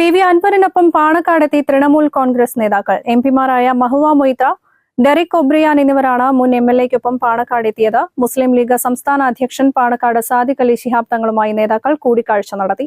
P V അൻവറിനൊപ്പം പാണക്കാടെത്തി തൃണമൂൽ കോൺഗ്രസ് നേതാക്കൾ. എം പിമാരായ മഹുവ മൊയ്ത്ര ഡെറിക് ഒബ്രിയാൻ എന്നിവരാണ് മുൻ എം എൽ എക്കൊപ്പം പാണക്കാടെത്തിയത് മുസ്ലിം ലീഗ് സംസ്ഥാന അധ്യക്ഷൻ പാണക്കാട് സാദിഖ് അലി ശിഹാബ് തങ്ങളുമായി നേതാക്കൾ കൂടിക്കാഴ്ച നടത്തി.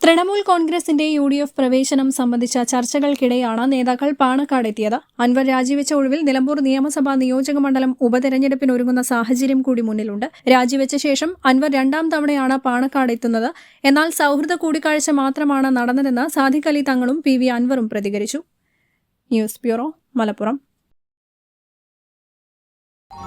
തൃണമൂൽ കോൺഗ്രസിന്റെ യു ഡി എഫ് പ്രവേശനം സംബന്ധിച്ച ചർച്ചകൾക്കിടെയാണ് നേതാക്കൾ പാണക്കാട് എത്തിയത്. അൻവർ രാജിവെച്ച ഒഴിവിൽ നിലമ്പൂർ നിയമസഭാ നിയോജക മണ്ഡലം ഉപതെരഞ്ഞെടുപ്പിനൊരുങ്ങുന്ന സാഹചര്യം കൂടി മുന്നിലുണ്ട്. രാജിവെച്ച ശേഷം അൻവർ രണ്ടാം തവണയാണ് പാണക്കാട് എത്തുന്നത്. എന്നാൽ സൗഹൃദ കൂടിക്കാഴ്ച മാത്രമാണ് നടന്നതെന്ന് സാദിഖ് അലി തങ്ങളും പി വി അൻവറും പ്രതികരിച്ചു. News bureau Malappuram.